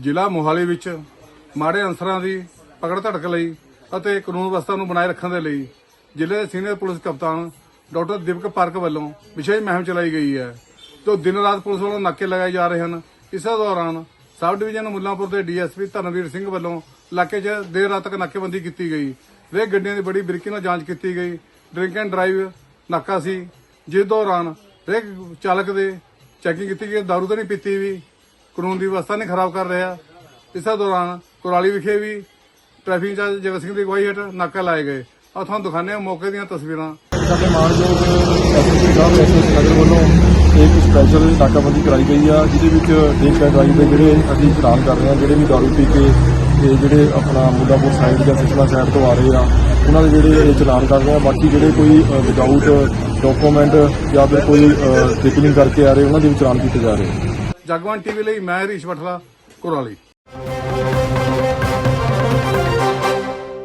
ਜ਼ਿਲ੍ਹਾ ਮੋਹਾਲੀ ਵਿੱਚ ਮਾੜੇ ਅਨਸਰਾਂ ਦੀ ਪਕੜ ਧੜਕ ਲਈ ਅਤੇ ਕਾਨੂੰਨ ਵਿਵਸਥਾ ਨੂੰ ਬਣਾਏ ਰੱਖਣ ਦੇ ਲਈ ਜ਼ਿਲ੍ਹੇ ਦੇ ਸੀਨੀਅਰ ਪੁਲਿਸ ਕਪਤਾਨ ਡਾਕਟਰ ਦੀਪਕ ਪਾਰਕ ਵੱਲੋਂ ਵਿਸ਼ੇਸ਼ ਮੁਹਿੰਮ ਚਲਾਈ ਗਈ ਹੈ। ਜੋ ਦਿਨ ਰਾਤ ਪੁਲਿਸ ਵੱਲੋਂ ਨਾਕੇ ਲਗਾਏ ਜਾ ਰਹੇ ਹਨ। ਇਸੇ ਦੌਰਾਨ ਸਬ ਡਿਵੀਜ਼ਨ ਮੁੱਲਾਂਪੁਰ ਦੇ ਡੀਐਸਪੀ ਧਰਮਵੀਰ ਸਿੰਘ ਵੱਲੋਂ ਇਲਾਕੇ 'ਚ ਦੇਰ ਰਾਤ ਤੱਕ ਨਾਕੇਬੰਦੀ ਕੀਤੀ ਗਈ। ਵੇ ਗੱਡੀਆਂ ਦੀ ਬੜੀ ਬਰੀਕੀ ਨਾਲ ਜਾਂਚ ਕੀਤੀ ਗਈ। ਡਰਿੰਕ ਐਂਡ ਡਰਾਈਵ ਨਾਕਾ ਸੀ। ਜਿਸ ਦੌਰਾਨ ਰੇਕ ਚਾਲਕ ਦੇ ਚੈਕਿੰਗ ਕੀਤੀ ਗਈ। ਦਾਰੂ ਤਾਂ ਨਹੀਂ ਪੀਤੀ ਵੀ। ਕਾਨੂੰਨ ਦੀ ਵਿਵਸਥਾ ਨਹੀਂ ਖਰਾਬ ਕਰ ਰਿਹਾ। ਇਸੇ ਦੌਰਾਨ ਕੁਰਾਲੀ ਵਿਖੇ ਵੀ ਟ੍ਰੈਫਿਕ ਇੰਚਾਰਜ ਜਗਤ ਸਿੰਘ ਦੀ ਅਗਵਾਈ ਹੇਠ ਨਾਕਾ ਲਾਏ ਗਏ। ਆ ਤੁਹਾਨੂੰ ਦਿਖਾਉਂਦੇ ਹਾਂ ਮੌਕੇ ਦੀਆਂ ਤਸਵੀਰਾਂ। ਸਾਡੇ ਮਾਨਯੋਗ ਐਸਪੀ ਸਾਹਿਬ ਐਸਐਸ ਨਗਰ ਵੱਲੋਂ ਇੱਕ ਸਪੈਸ਼ਲ ਨਾਕਾਬੰਦੀ ਕਰਾਈ ਗਈ ਆ, ਜਿਹਦੇ ਵਿੱਚ ਡੇਕ ਐਂਡ ਡਰਾਈਵ ਦੇ ਜਿਹੜੇ ਅਸੀਂ ਚਲਾਨ ਕਰ ਰਹੇ ਹਾਂ, ਜਿਹੜੇ ਵੀ ਦਾਰੂ ਪੀ ਕੇ ਤੇ ਜਿਹੜੇ ਆਪਣਾ ਮੁੱਲਾਪੁਰ ਸਾਈਡ ਜਾਂ ਸਿਸਲਾ ਸਾਈਡ ਤੋਂ ਆ ਰਹੇ ਆ, ਉਹਨਾਂ ਦੇ ਜਿਹੜੇ ਚਲਾਨ ਕਰ ਰਹੇ ਆ। ਬਾਕੀ ਜਿਹੜੇ ਕੋਈ ਵਿਦਆਊਟ ਡਾਕੂਮੈਂਟ ਜਾਂ ਫਿਰ ਕੋਈ ਟਿਕਲਿੰਗ ਕਰਕੇ ਆ ਰਹੇ, ਉਹਨਾਂ ਦੇ ਵੀ ਚਲਾਨ ਕੀਤੇ ਜਾ ਰਹੇ ਆ। ਜਗਵੰਤ ਟੀਵੀ ਲਈ ਮੈਂ ਹਰੀਸ਼ ਬਠਲਾ ਕੁਰਾਲੀ